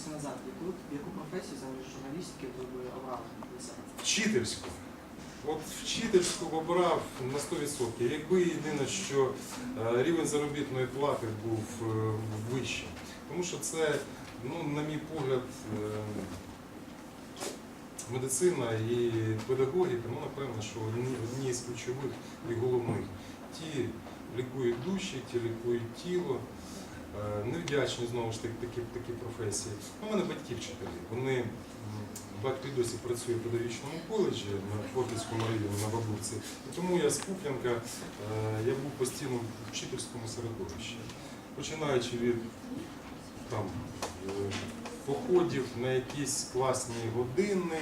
повернутися назад. Яку, яку професію замість журналістики ви б обрали для себе? Вчительську. От вчительську обрав на 100%. Якби єдине, що е, рівень заробітної плати був е, вищий. Тому що це, ну, на мій погляд, е, медицина і педагогіка, ну, напевно, що одні, одні з ключових і головних. Ті лікують душі, ті лікують тіло. Е, Невдячні знову ж таки такі, такі професії. Ну, У мене батьки вчителі. Вони батько досі працює в педагогічному коледжі на Фортицькому районі на Бабурці. І тому я з Куп'янка, е, я був постійно в вчительському середовищі. Починаючи від там, е, походів на якісь класні години,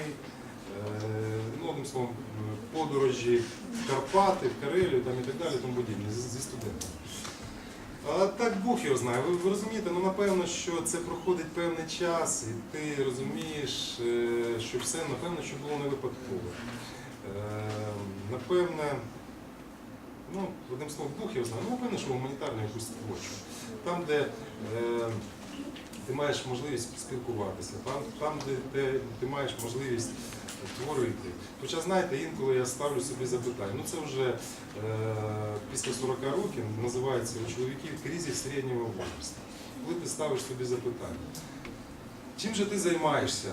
ну, одним словом, подорожі в Карпати, в Карелію там, і так далі, тому подібне, зі студентами. А так Бог його знає. Ви, ви розумієте, ну напевно, що це проходить певний час, і ти розумієш, е, що все напевно, що було не випадково. Е, Напевне, ну, одним словом, Бог його знає, ну напевно, що гуманітарну якусь творчу. Там, де е, ти маєш можливість спілкуватися, там, там де, де ти маєш можливість творити. Хоча, знаєте, інколи я ставлю собі запитання. Ну це вже е, після 40 років називається у чоловіків кризис середнього возрасту. Коли ти ставиш собі запитання, чим же ти займаєшся?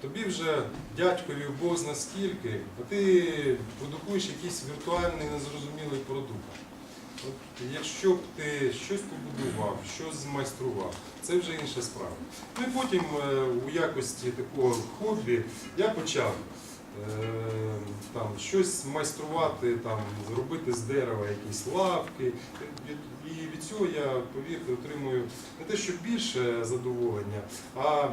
Тобі вже дядькові Бог зна скільки, а ти продукуєш якийсь віртуальний незрозумілий продукт. От якщо б ти щось побудував, щось змайстрував, це вже інша справа. Ну і потім е, у якості такого хобі я почав там, щось майструвати, там, зробити з дерева якісь лавки. І від- цього я, повірте, отримую не те, що більше задоволення, а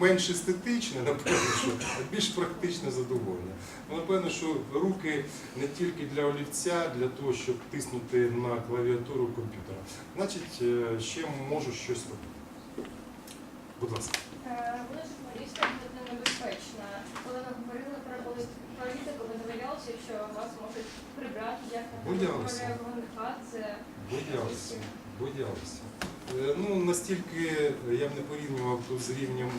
менш естетичне, напевно, що, а більш практичне задоволення. Ну, напевно, що руки не тільки для олівця, для того, щоб тиснути на клавіатуру комп'ютера. Значить, е, ще можу щось робити. Будь ласка. Е, Ви журналістам тут небезпечно. Коли ви говорили про полит- політику, ви не що вас можуть прибрати, як Боялися. комунікація. Боявся. Боявся. Е, Ну, настільки я б не порівнював тут з рівнем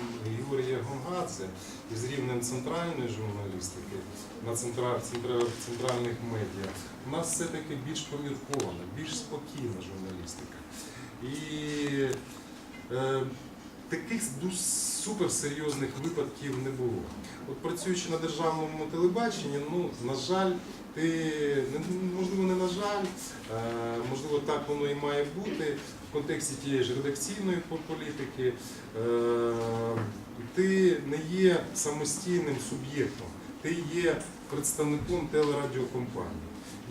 Юрія Гонгадзе і з рівнем центральної журналістики на центра- центра- центральних медіа. У нас все-таки більш поміркована, більш спокійна журналістика. І е, таких дуже суперсерйозних випадків не було. От працюючи на державному телебаченні, ну, на жаль, ти можливо не на жаль, е, можливо, так воно і має бути в контексті тієї ж редакційної політики. Е, Ти не є самостійним суб'єктом, ти є представником телерадіокомпанії.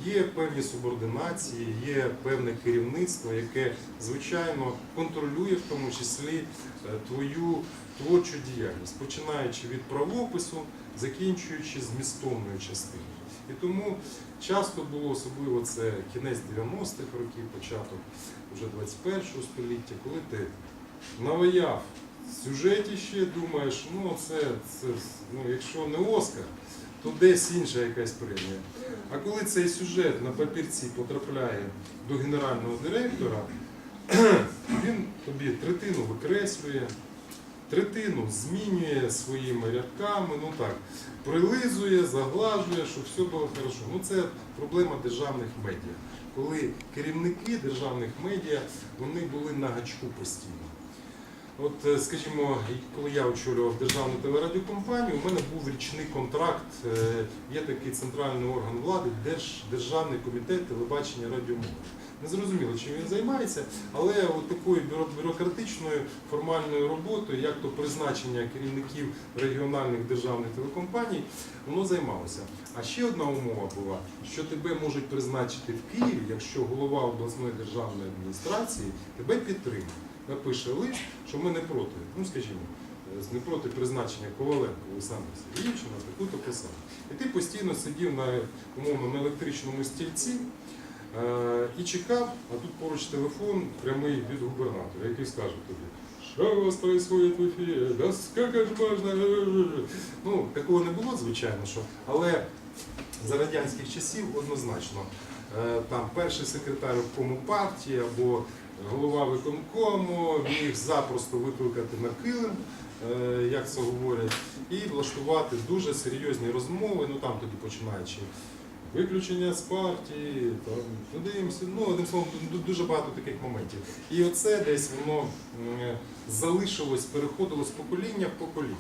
Є певні субординації, є певне керівництво, яке звичайно контролює в тому числі е, твою творчу діяльність, починаючи від правопису, закінчуючи змістовною частиною. І тому часто було, особливо це кінець 90-х років, початок вже 21-го століття, коли ти наваяв сюжеті ще думаєш, ну це, це ну, якщо не Оскар, то десь інша якась премія. А коли цей сюжет на папірці потрапляє до генерального директора, він тобі третину викреслює, третину змінює своїми рядками, ну так, прилизує, заглажує, щоб все було хорошо. Ну це проблема державних медіа. Коли керівники державних медіа вони були на гачку постійно. От, е, скажімо, коли я очолював державну телерадіокомпанію, у мене був річний контракт. е, Є такий центральний орган влади, Держ, Державний комітет телебачення радіомови. Не зрозуміло, чим він займається, але от такою бюрократичною формальною роботою, як то призначення керівників регіональних державних телекомпаній, воно займалося. А ще одна умова була, що тебе можуть призначити в Києві, якщо голова обласної державної адміністрації тебе підтримує. Напише лист, що ми не проти, ну скажімо, не проти призначення Коваленка Олександра Сергійовича на таку-то посаду. І ти постійно сидів на умовно на електричному стільці е, і чекав, а тут поруч телефон прямий від губернатора, який скаже тобі. Що у вас происходит в ефірі? Да скільки ж можна? Ну, такого не було, звичайно, що, але за радянських часів однозначно. е, Там перший секретар обкому партії або голова виконкому міг запросто викликати на килим, е, як це говорять, і влаштувати дуже серйозні розмови. Ну там тоді починаючи виключення з партії, там. Ну одним словом, дуже багато таких моментів. І оце десь воно залишилось, переходило з покоління в покоління.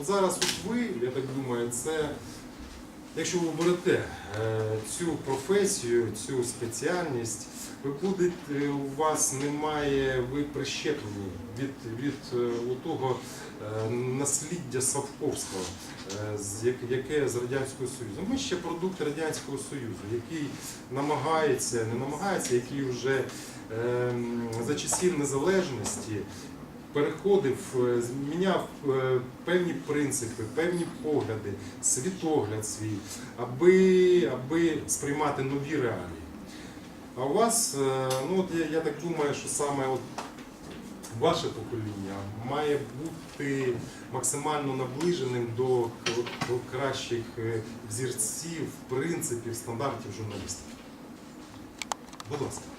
От зараз, от ви, я так думаю, це. Якщо ви берете е, цю професію, цю спеціальність, ви будете, у вас немає, ви прищеплені від, від е, того е, насліддя Савковського, яке з Радянського Союзу. Ми ще продукт Радянського Союзу, який намагається, не намагається, який вже е, за часів незалежності переходив, е, зміняв е, певні принципи, певні погляди, світогляд свій, аби, аби сприймати нові реалії. А у вас, е, ну от я, я так думаю, що саме от ваше покоління має бути максимально наближеним до, до кращих взірців, принципів, стандартів журналістики. Будь ласка.